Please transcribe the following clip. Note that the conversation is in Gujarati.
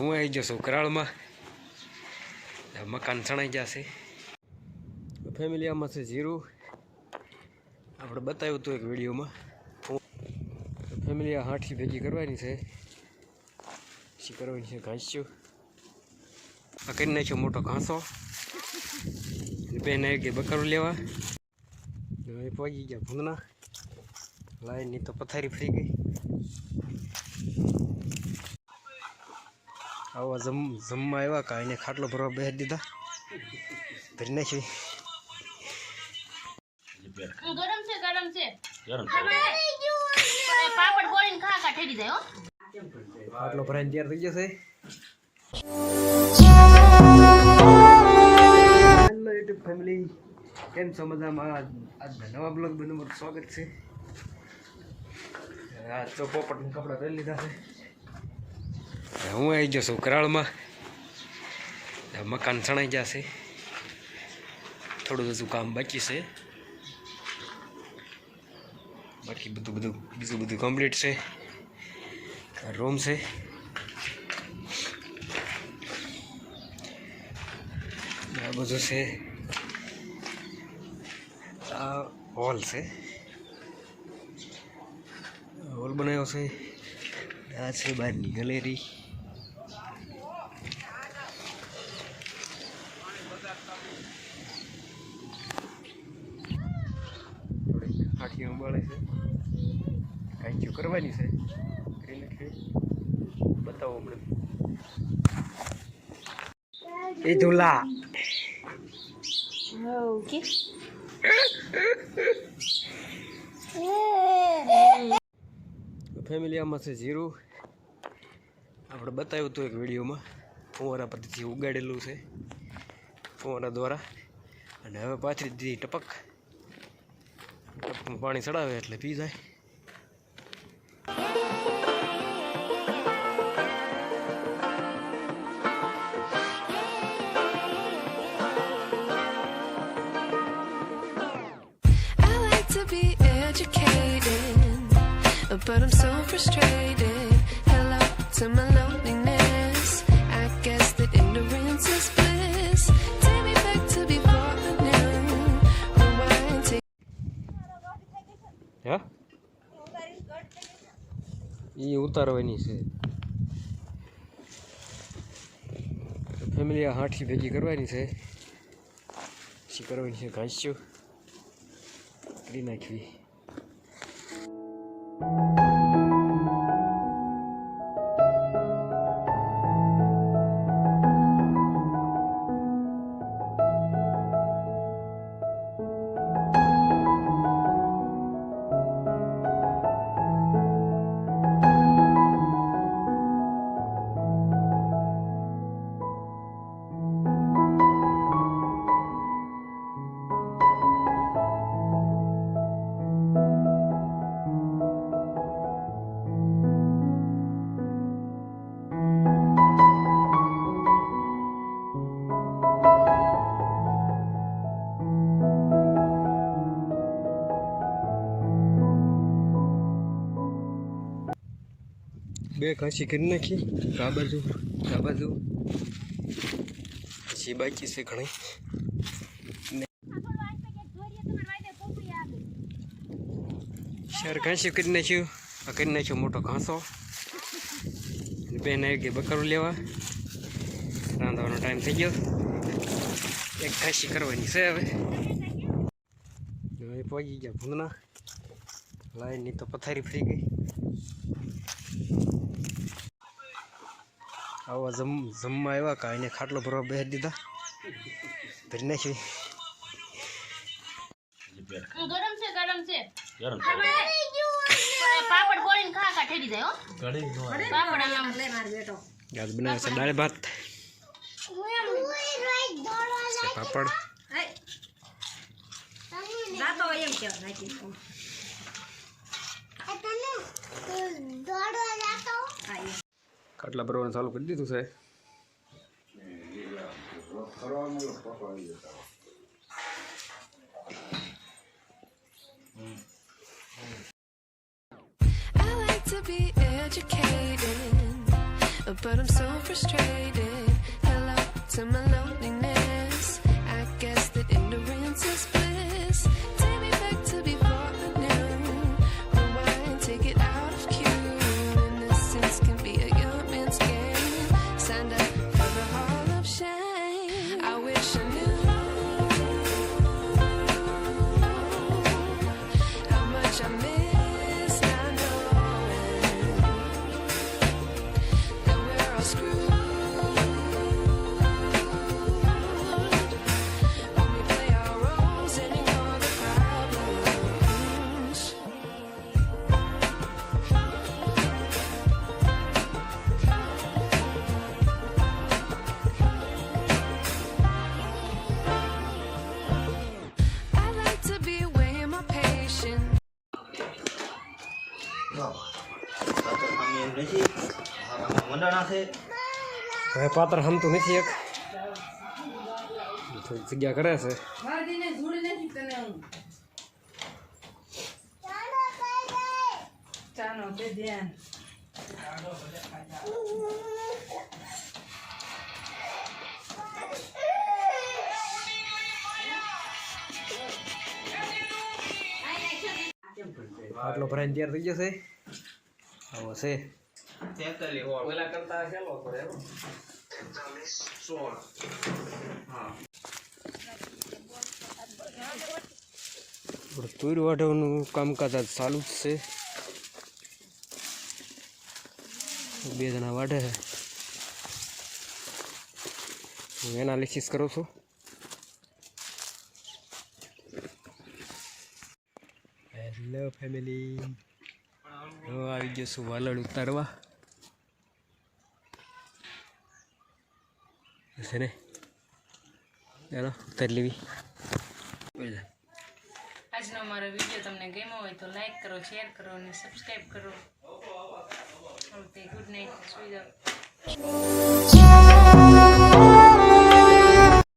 હું આવી જશું કરાળમાં મકાન સણાઈ જશે. ફેમિલી આમાં છે જીરું. આપણે બતાવ્યું હતું એક વિડીયોમાં. ફેમિલી આ હાંઠી ભેગી કરવાની છે. પછી કરવાની છે ઘાસ્યું. આ કરી નાખ્યો મોટો ઘાંસો. બેન આવી ગઈ બકરું લેવા. હવે પહોંચી ગયા ભૂંગના. લાઈનની તો પથારી ફરી ગઈ. આવા જમ જમવા આવ્યા કા એને ખાટલો ભરવા બેસી દીધા. ભરી નાખી ગરમ છે ગરમ છે. પાપડ ગોળીને ખા ખા ઠેરી જાય હો. ખાટલો ભરાઈને તૈયાર થઈ જશે. હેલો યુટ્યુબ ફેમિલી કેમ છો મજામાં? આજના નવા બ્લોગ બધું સ્વાગત છે. આ તો પોપટના કપડાં પહેરી લીધા છે. હું આવી જશું કરાળમાં મકાન સણાઈ જશે થોડું બધું કામ બાકી છે. બાકી બધું બધું, બીજું બધું કમ્પ્લીટ છે. રૂમ છે. આ બધું છે. આ હોલ છે. હોલ બનાવ્યો છે. આ છે બહારની ગેલેરી આખી છે. કાંઈ કરવાની છે. કરી બતાવો આપણે એ ધુલા. ઓકે ફેમિલી આમાં છે જીરું. આપણે બતાવ્યું હતું એક વિડીયોમાં ફુવારા પદ્ધતિ ઉગાડેલું છે ફુવારા દ્વારા. અને હવે પાથરી દીધી ટપક. પાણી ચડાવે એટલે પી જાય I like to be educated, but I'm so frustrated. Hello to my loneliness. એ ઉતારવાની છે. ફેમિલી આ હાંઠી ભેગી કરવાની છે. પછી કરવાની છે ઘાસ્યું કરી નાખવી. બે ઘાસી કરી નાખી. આ બાજુ આ બાજુ પછી બાકી છે ઘણી. શહેર ઘાસી કરી નાખ્યું. આ કરી નાખ્યો મોટો ઘાસો. બેન આવી ગઈ બકરું લેવા. રાંધવાનો ટાઈમ થઈ ગયો. એક ઘાસી કરવાની છે હવે. હવે પહોંચી ગયા ભૂંગના લાઈનની તો પથારી ફરી ગઈ. આવા જમ જમવા આવ્યા કા એને ખાટલો ભરવા બેસી દીધા. ભરી નાખી. ગરમ છે ગરમ છે. એ પાપડ ગોળીને ખા ખા ઠેરી જાય હો. પાપડ આમ. આજ બનાવે છે દાળ ભાત. છે પાપડ. ખાટલા ભરવાનું ચાલુ કરી દીધું છે but I'm so frustrated. હવે પાત્ર હમતું નથી એક. જગ્યા કરે છે. આટલો ભરાઈને તૈયાર થઈ જશે આવો છે. તેતાલી હોળ. પેલા કરતા ચાલો પડે સોળ. તુર વાઢવાનું કામકાજ ચાલુ જ છે. બે જણા વાઢે છે. હું એનાલિસિસ કરું છું. હેલો ફેમિલી હવે આવી ગયો છું વાલડ ઉતારવા. છે ને? ચાલો, ઉતારી લેવી. આજનો મારો વીડિયો તમને ગમ્યો હોય તો લાઈક કરો શેર કરો અને સબસ્ક્રાઈબ કરો. ગુડ નાઇટ સુઈ જાઓ